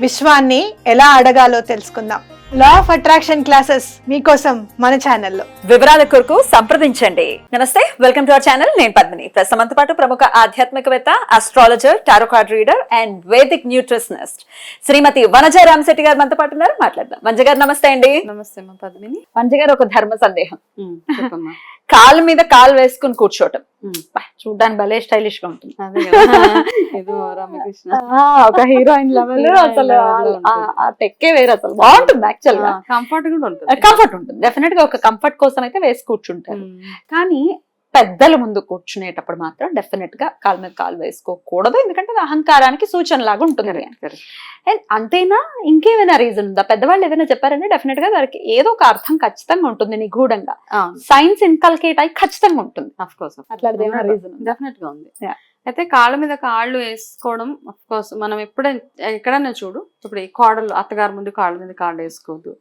విశ్వాన్ని ఎలా అడగాలో తెలుసుకుందాం. లా ఆఫ్ అట్రాక్షన్ క్లాసెస్ మీకోసం మన ఛానల్లో వివరాల కొరకు సంప్రదించండి. నమస్తే వెల్కమ్ టు అవర్ ఛానల్ నేను పద్మిని. ప్రస్తుతంతో పాటు ప్రముఖ ఆధ్యాత్మికవేత్త astrologer tarot card reader and vedic nutritionist Shrimati Vanaja Ramashetty garu మనతో పాటు ఉన్నారు. మాట్లాడదాం. వంజ గారు నమస్తే అండి. నమస్తే మా పద్మిని. వంజ గారు ఒక ధర్మ సందేహం. కాలు మీద కాలు వేసుకుని బా, చూడ్డానికి భలే స్టైలిష్గా ఉంటుంది ఒక హీరోయిన్ లెవెల్ అసలు ఆ- టెక్కే వేరు అసలు. బాగుంటుంది యాక్చువల్గా. కంఫర్ట్ కూడా ఉంటుంది. కంఫర్ట్ ఉంటుంది. డెఫినెట్గా ఒక కంఫర్ట్ కోసం అయితే వేసి కూర్చుంటారు. కానీ పెద్దల ముందు కూర్చునేటప్పుడు మాత్రం డెఫినెట్గా కాలు మీద కాలు వేసుకోకూడదు. ఎందుకంటే అది అహంకారానికి సూచన లాగా ఉంటుంది. అండ్ అంతేనా? ఇంకేమైనా రీజన్ ఉందా? పెద్దవాళ్ళు ఏదైనా చెప్పారంటే డెఫినెట్గా దానికి ఏదో ఒక అర్థం ఖచ్చితంగా ఉంటుంది నిగూఢంగా. సైన్స్ ఇన్కల్కేట్ అయి ఖచ్చితంగా ఉంటుంది. అట్లాంటిది ఏమైనా రీజన్ డెఫినెట్గా ఉంది. అయితే కాళ్ళ మీద కాళ్ళు వేసుకోవడం కోర్స్ మనం ఎప్పుడైనా ఎక్కడైనా చూడు ఇప్పుడు ఈ కోడలు అత్తగారు ముందు కాళ్ళ మీద కాళ్ళు వేసుకోవద్దు.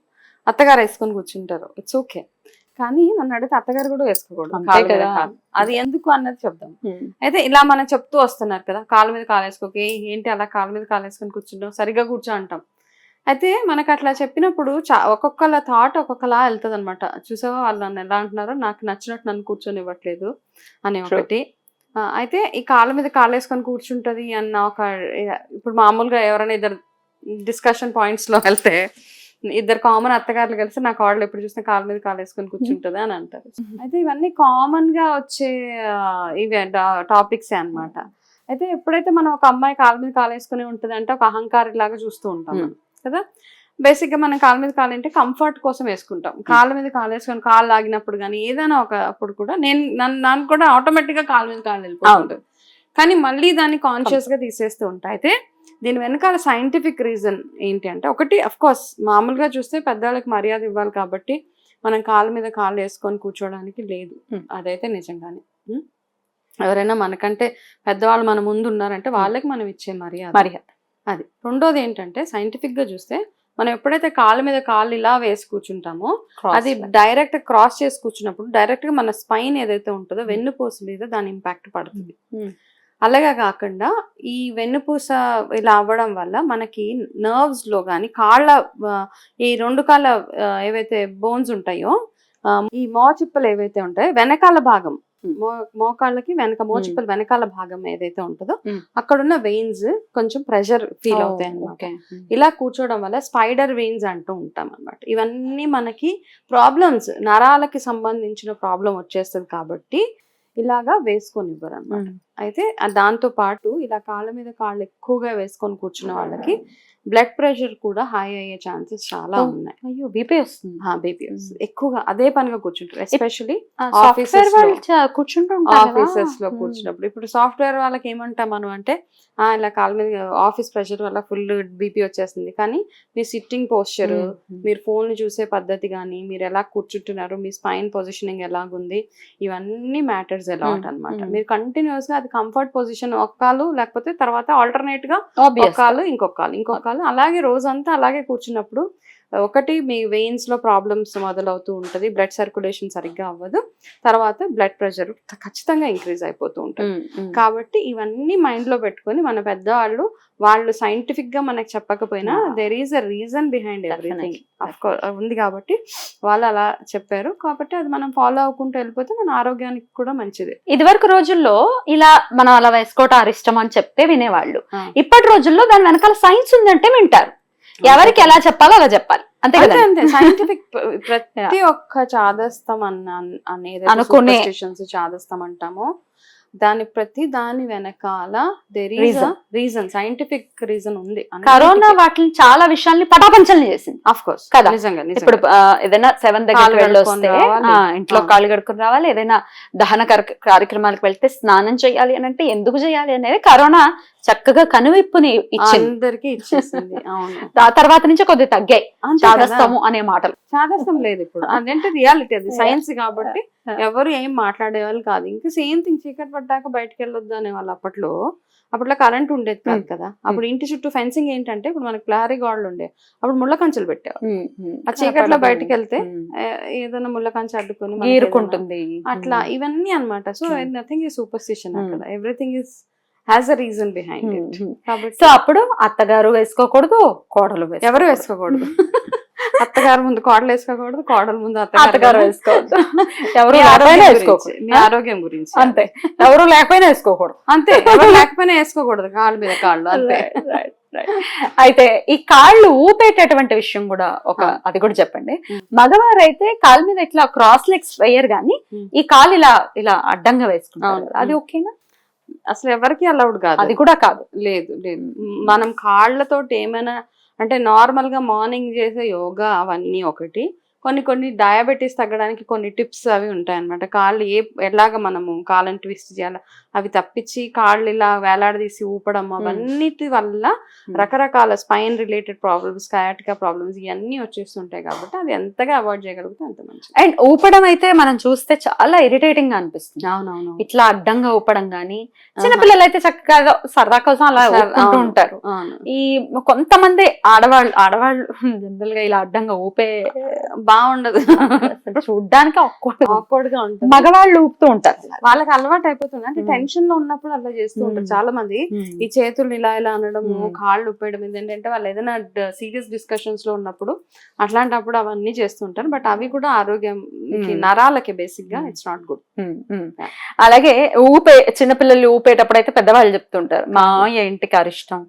అత్తగారు వేసుకొని కూర్చుంటారు. ఇట్స్ ఓకే కానీ నన్ను అడిగితే అత్తగారు కూడా వేసుకోకూడదు. అది ఎందుకు అన్నది చెప్దాం. అయితే ఇలా మనం చెప్తూ వస్తున్నారు కదా కాళ్ళ మీద కాలు వేసుకోక "ఏ, ఏంటి అలా కాళ్ళ మీద కాలు వేసుకొని కూర్చుంటాం సరిగ్గా కూర్చో అంటాం. అయితే మనకు అట్లా చెప్పినప్పుడు చా ఒక్కొక్కల థాట్ ఒక్కొక్కలా వెళ్తుంది అనమాట చూసావా? వాళ్ళు నన్ను ఎలా అంటున్నారో? నాకు నచ్చినట్టు నన్ను కూర్చొని ఇవ్వట్లేదు అని. ఒకటి. అయితే ఈ కాళ్ళ మీద కాళ్ళు వేసుకొని కూర్చుంటది అన్న ఒక ఇప్పుడు మామూలుగా ఎవరైనా ఇద్దరు డిస్కషన్ పాయింట్స్లో వెళ్తే ఇద్దరు కామన్ అత్తగారులు కలిసి నా కాళ్ళు ఎప్పుడు చూసినా కాళ్ళ మీద కాళ్ళు వేసుకొని కూర్చుంటది అని అంటారు. అయితే ఇవన్నీ కామన్గా వచ్చే ఇవే టాపిక్స్ అన్నమాట. అయితే ఎప్పుడైతే మనం ఒక అమ్మాయి కాళ్ళ మీద కాలు వేసుకుని ఉంటుంది అంటే ఒక అహంకారి లాగా చూస్తూ ఉంటాం. కదా? బేసిక్గా మనం కాళ్ళ మీద కాలు అంటే కంఫర్ట్ కోసం వేసుకుంటాం. కాళ్ళ మీద కాలు వేసుకొని కాళ్ళు లాగినప్పుడు కానీ ఏదైనా ఒక అప్పుడు కూడా నేను నన్ను కూడా ఆటోమేటిక్గా కాళ్ళ మీద కాళ్ళు వెళ్ళిపోతుంది కానీ మళ్ళీ దాన్ని కాన్షియస్గా తీసేస్తూ ఉంటాయి. అయితే దీని వెనకాల సైంటిఫిక్ రీజన్ ఏంటి అంటే ఒకటి అఫ్ కోర్స్ మామూలుగా చూస్తే పెద్దవాళ్ళకి మర్యాద ఇవ్వాలి కాబట్టి మనం కాళ్ళ మీద కాళ్ళు వేసుకొని కూర్చోవడానికి లేదు. అదైతే నిజంగానే? ఎవరైనా మనకంటే పెద్దవాళ్ళు మన ముందు ఉన్నారంటే వాళ్ళకి మనం ఇచ్చే మర్యాద. మర్యాద. అది. రెండోది ఏంటంటే సైంటిఫిక్గా చూస్తే మనం ఎప్పుడైతే కాళ్ళ మీద కాళ్ళు ఇలా వేసి కూర్చుంటామో అది డైరెక్ట్ క్రాస్ చేసి కూర్చున్నప్పుడు డైరెక్ట్గా మన స్పైన్ ఏదైతే ఉంటుందో వెన్నుపూస మీద దాని ఇంపాక్ట్ పడుతుంది. అలాగే కాకుండా ఈ వెన్నుపూస ఇలా అవ్వడం వల్ల మనకి నర్వ్స్లో కానీ కాళ్ళ ఈ రెండు కాళ్ళ ఏవైతే బోన్స్ ఉంటాయో ఈ మోచిప్పలు ఏవైతే ఉంటాయో వెనకాల భాగం. మో మోకాళ్ళకి వెనక మోచిప్పలు వెనకాల భాగం ఏదైతే ఉంటుందో. అక్కడున్న వెయిన్స్ కొంచెం ప్రెషర్ ఫీల్ అవుతాయి అన్నమాట. ఇలా కూర్చోవడం వల్ల స్పైడర్ వెయిన్స్ అంటూ ఉంటాం అన్నమాట ఇవన్నీ మనకి ప్రాబ్లమ్స్ నరాలకి సంబంధించిన ప్రాబ్లం వచ్చేస్తుంది కాబట్టి ఇలాగా వేసుకొని ఇవ్వరు అనమాట అయితే దాంతో పాటు ఇలా కాళ్ళ మీద కాళ్ళు ఎక్కువగా వేసుకొని కూర్చున్న వాళ్ళకి బ్లడ్ ప్రెషర్ కూడా హై అయ్యే ఛాన్సెస్ చాలా. ఉన్నాయి అయ్యో బీపీ వస్తుంది బేబీ ఎక్కువగా అదే పనిగా కూర్చుంటారు ఎస్పెషలీ సాఫ్ట్వేర్ Offices లో. వాళ్ళు చ- కూర్చుంటూ ఉంటారు కదా. ఆఫీసెస్లో. కూర్చున్నప్పుడు ఇప్పుడు సాఫ్ట్వేర్ వాళ్ళకి ఏమంటాం మనం అంటే ఇలా కాళ్ళ మీద ఆఫీస్ ప్రెషర్ వల్ల ఫుల్ బీపీ వచ్చేస్తుంది కానీ మీ సిట్టింగ్ పోస్చర్. మీరు ఫోన్ చూసే పద్ధతి కానీ మీరు ఎలా కూర్చుంటున్నారు మీ స్పైన్ పొజిషనింగ్ ఎలాగుంది ఇవన్నీ మ్యాటర్స్ ఎలా. ఉంటాయి అనమాట. మీరు కంటిన్యూస్గా అది కంఫర్ట్ పొజిషన్ ఒక కాలు లేకపోతే తర్వాత ఆల్టర్నేట్గా ఒక. కాలు ఇంకొక కాలు ఇంకొక కాలు అలాగే రోజంతా అలాగే కూర్చున్నప్పుడు ఒకటి మీ వెయిన్స్లో ప్రాబ్లమ్స్ మొదలవుతూ ఉంటది బ్లడ్ సర్క్యులేషన్ సరిగ్గా అవ్వదు తర్వాత బ్లడ్ ప్రెషర్ ఖచ్చితంగా ఇంక్రీజ్ అయిపోతూ ఉంటుంది. కాబట్టి ఇవన్నీ మైండ్లో పెట్టుకొని మన పెద్దవాళ్ళు వాళ్ళు సైంటిఫిక్గా మనకు చెప్పకపోయినా. There is a reason behind everything Definitely. ఉంది కాబట్టి వాళ్ళు అలా చెప్పారు కాబట్టి అది మనం ఫాలో అవ్వకుంటూ వెళ్ళిపోతే మన ఆరోగ్యానికి కూడా మంచిది ఇదివరకు రోజుల్లో ఇలా మనం అలా వేసుకోవటం అరిష్టం అని చెప్తే వినేవాళ్ళు. ఇప్పటి రోజుల్లో దాని వెనకాల సైన్స్ ఉందంటే వింటారు ఎవరికి ఎలా చెప్పాలో అలా చెప్పాలి. అంతే కదా? అంతే. సైంటిఫిక్ ప్రతి ఒక్క చాదస్తం అన్న అనేది అనుకునే- చాదస్తం అంటామో దాని ప్రతి దాని వెనకాల. రీజన్ సైంటిఫిక్ రీజన్ ఉంది. కరోనా వాటిని చాలా విషయాల్ని పటాపంచలు చేసింది. ఆఫ్ కోర్స్ కదా. నిజంగా ఇప్పుడు ఏదైనా సెవెన్ దగ్గర వస్తే ఇంట్లో. కాళ్ళు కడుక్కుని రావాలి. ఏదైనా దహన కర్- కార్యక్రమాలకు వెళ్తే స్నానం చేయాలి అని అంటే ఎందుకు చేయాలి అనేది కరోనా చక్కగా కనువిప్పుని ఇచ్చింది. ఇచ్చేసింది. ఆ తర్వాత నుంచి కొద్దిగా తగ్గాయి. కదా. చాదస్తము అనే మాటలు. చాదస్తం లేదు ఇప్పుడు. అదంటే రియాలిటీ అది? సైన్స్ కాబట్టి ఎవరు ఏం మాట్లాడేవాళ్ళు కాదు. ఇంకా సేమ్ థింగ్ చీకటి పడ్డాక బయటకు వెళ్ళొద్దు అనే వాళ్ళు అప్పట్లో. అప్పట్లో కరెంట్ ఉండేది కాదు Hmm. కదా? అప్పుడు ఇంటి చుట్టూ ఫెన్సింగ్ ఏంటంటే ఇప్పుడు మనకి ప్లారీ గోడలు ఉండే. అప్పుడు ముళ్ళ కంచెలు పెట్టేవారు ఆ చీకట్లో బయటకు వెళ్తే ఏదైనా ముళ్ళ కంచె అడ్డుకొని అట్లా ఇవన్నీ అన్నమాట. So Hmm. నథింగ్ ఈ సూపర్స్టిషన్ Hmm. అక్కడ. Everything is has a reason behind it కాబట్టి సో అప్పుడు అత్తగారు వేసుకోకూడదు కోడలు. ఎవరు వేసుకోకూడదు? అత్తగారు ముందు కోడలు వేసుకోకూడదు కోడలు ముందు అత్తగారు వేసుకోవద్దు. ఎవరు లేకపోయినా వేసుకోకూడదు. గురించి, మీ ఆరోగ్యం గురించి. అంతే. ఎవరు లేకపోయినా వేసుకోకూడదు. అంతే. ఎవరు లేకపోయినా వేసుకోకూడదు కాళ్ళ మీద కాళ్ళు అంతే. అయితే ఈ కాళ్ళు ఊపేటటువంటి విషయం కూడా ఒక. అది కూడా చెప్పండి. మగవారు అయితే కాళ్ళ మీద ఇట్లా క్రాస్ లెగ్స్ వేయరు కానీ. ఈ కాళ్ళు ఇలా ఇలా అడ్డంగా వేసుకుంటారు. అది ఓకేనా? అసలు ఎవరికి అలౌడ్ కాదు. అది కూడా కాదు. లేదు లేదు. మనం కాళ్ళతో ఏమైనా అంటే నార్మల్గా మార్నింగ్ చేసే యోగా అవన్నీ ఒకటి కొన్ని కొన్ని డయాబెటీస్ తగ్గడానికి కొన్ని టిప్స్ అవి ఉంటాయి అనమాట కాళ్ళు ఏ ఎలాగ మనము కాళ్ళని ట్విస్ట్ చేయాలి? అవి తప్పించి కాళ్ళు ఇలా వేలాడదీసి ఊపడం అవన్నిటి వల్ల రకరకాల spine related problems sciatica problems ఇవన్నీ వచ్చేస్తుంటాయి కాబట్టి అది ఎంతగా అవాయిడ్ చేయగలిగితే అంత మంచిది. అండ్ ఊపడం అయితే మనం చూస్తే చాలా ఇరిటేటింగ్గా అనిపిస్తుంది. అవునవును ఇట్లా అడ్డంగా ఊపడం గానీ చిన్నపిల్లలు అయితే చక్కగా సరదా కోసం అలా ఊపుకుంటూ. ఉంటారు. ఈ కొంతమంది ఆడవాళ్ళు ఆడవాళ్ళు జనరల్గా ఇలా అడ్డంగా ఊపే బాగుండదు చూడ్డానికి. ఆక్వర్డ్గా ఉంటుంది మగవాళ్ళు ఊపుతూ ఉంటారు వాళ్ళకి అలవాటు అయిపోతుంది అంటే. టెన్షన్లో ఉన్నప్పుడు అలా చేస్తూ ఉంటారు. చాలా మంది ఈ చేతులు ఇలా ఇలా అనడము. కాళ్ళు ఉప్పేయడం ఏంటంటే వాళ్ళు ఏదైనా సీరియస్ డిస్కషన్స్లో ఉన్నప్పుడు అట్లాంటప్పుడు అవన్నీ చేస్తుంటారు బట్ అవి కూడా ఆరోగ్యం. నరాలకి బేసిక్గా. It's not good. అలాగే ఊపే చిన్నపిల్లలు ఊపేటప్పుడు అయితే పెద్దవాళ్ళు చెప్తుంటారు మావయ్య ఇంటికి అరిష్టం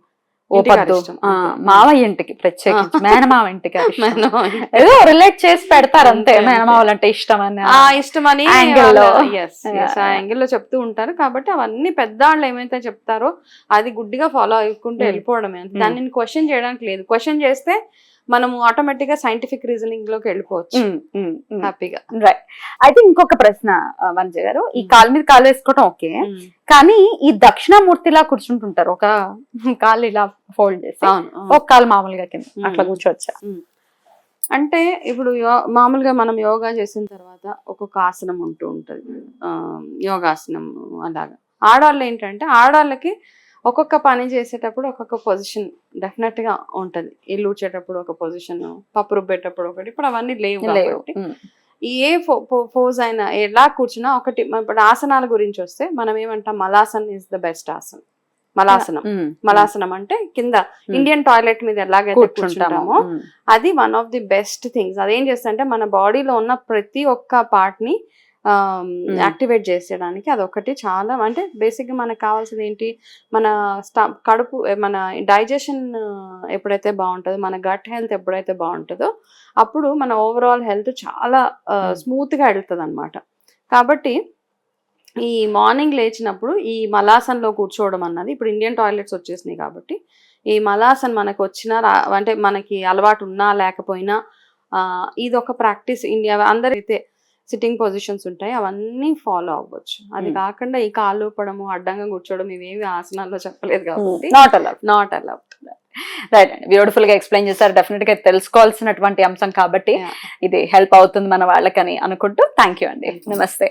మావయ్య ఇంటికి ప్రత్యేకించి మేనమావ ఇంటికి ఏదో రిలేట్ చేసి పెడతారు అంతే అంతే, అంతే. మేనమావలు అంటే ఇష్టం అని ఎస్ ఆ యాంగిల్లో చెప్తూ ఉంటారు. కాబట్టి అవన్నీ పెద్దవాళ్ళు ఏమైతే చెప్తారో అది గుడ్డిగా ఫాలో అయ్యుకుంటూ. వెళ్ళిపోవడమే. దాన్ని క్వశ్చన్ చేయడానికి లేదు. క్వశ్చన్ చేస్తే మనము ఆటోమేటిక్గా సైంటిఫిక్ రీజనింగ్లోకి వెళ్ళిపోవచ్చు. హ్యాపీగా రైట్ అయితే ఇంకొక ప్రశ్న వంజ గారు. ఈ కాలు మీద కాలు వేసుకోవడం ఓకే. కానీ ఈ దక్షిణామూర్తిలా కూర్చుంటుంటారు. ఒక కాలు ఇలా ఫోల్డ్ చేసి. ఒక కాలు మామూలుగా కింద. అట్లా కూర్చోవచ్చా? అంటే ఇప్పుడు మామూలుగా మనం యోగా చేసిన తర్వాత ఒక్కొక్క ఆసనం ఉంటూ ఉంటది. యోగాసనం అలాగా. ఆడవాళ్ళు ఏంటంటే ఆడవాళ్ళకి ఒక్కొక్క పని చేసేటప్పుడు ఒక్కొక్క పొజిషన్ డెఫినెట్గా ఉంటది ఇల్లు ఊడ్చేటప్పుడు ఒక పొజిషన్ పప్పు రుబ్బేటప్పుడు ఒకటి ఇప్పుడు అవన్నీ లేవు లేవు కాబట్టి. ఏ పోజ్ అయినా ఎలా కూర్చున్నా ఒకటి ఇప్పుడు ఆసనాల గురించి వస్తే మనం ఏమంటాం మలాసన్ ఇస్ ద బెస్ట్ ఆసనం మలాసనం. మలాసనం అంటే కింద ఇండియన్ టాయిలెట్ మీద ఎలాగైతే కూర్చుంటాము. అది one of the best things అదేం చేస్తుందంటే మన బాడీలో ఉన్న ప్రతి ఒక్క పార్ట్ని యాక్టివేట్ చేసేయడానికి అదొకటి చాలా అంటే బేసిక్గా మనకు కావాల్సింది ఏంటి మన స్ట- కడుపు మన డైజెషన్ ఎప్పుడైతే బాగుంటుందో మన గట్ హెల్త్ ఎప్పుడైతే బాగుంటుందో అప్పుడు మన ఓవరాల్ హెల్త్ చాలా Hmm. స్మూత్గా వెళ్తుంది అనమాట కాబట్టి ఈ మార్నింగ్ లేచినప్పుడు ఈ మలాసన్లో కూర్చోవడం అన్నది ఇప్పుడు ఇండియన్ టాయిలెట్స్ వచ్చేసినాయి కాబట్టి ఈ మలాసన్ మనకు వచ్చినా అంటే మనకి అలవాటు ఉన్నా లేకపోయినా ఇది ఒక ప్రాక్టీస్ ఇండియా అందరైతే సిట్టింగ్ పొజిషన్స్ ఉంటాయి అవన్నీ ఫాలో అవ్వచ్చు. అది Hmm. కాకుండా ఈ కాళ్ళు ఊపడము అడ్డంగా కూర్చోవడం ఇవేవి ఆసనాల్లో చెప్పలేదు కాబట్టి నాట్ అలా నాట్ అలౌడ్ రైట్ అండి బ్యూటిఫుల్గా ఎక్స్ప్లెయిన్ చేశారు. డెఫినెట్గా తెలుసుకోవాల్సినటువంటి అంశం కాబట్టి. ఇది హెల్ప్ అవుతుంది మన వాళ్ళకని అనుకుంటూ థ్యాంక్ యూ అండి. నమస్తే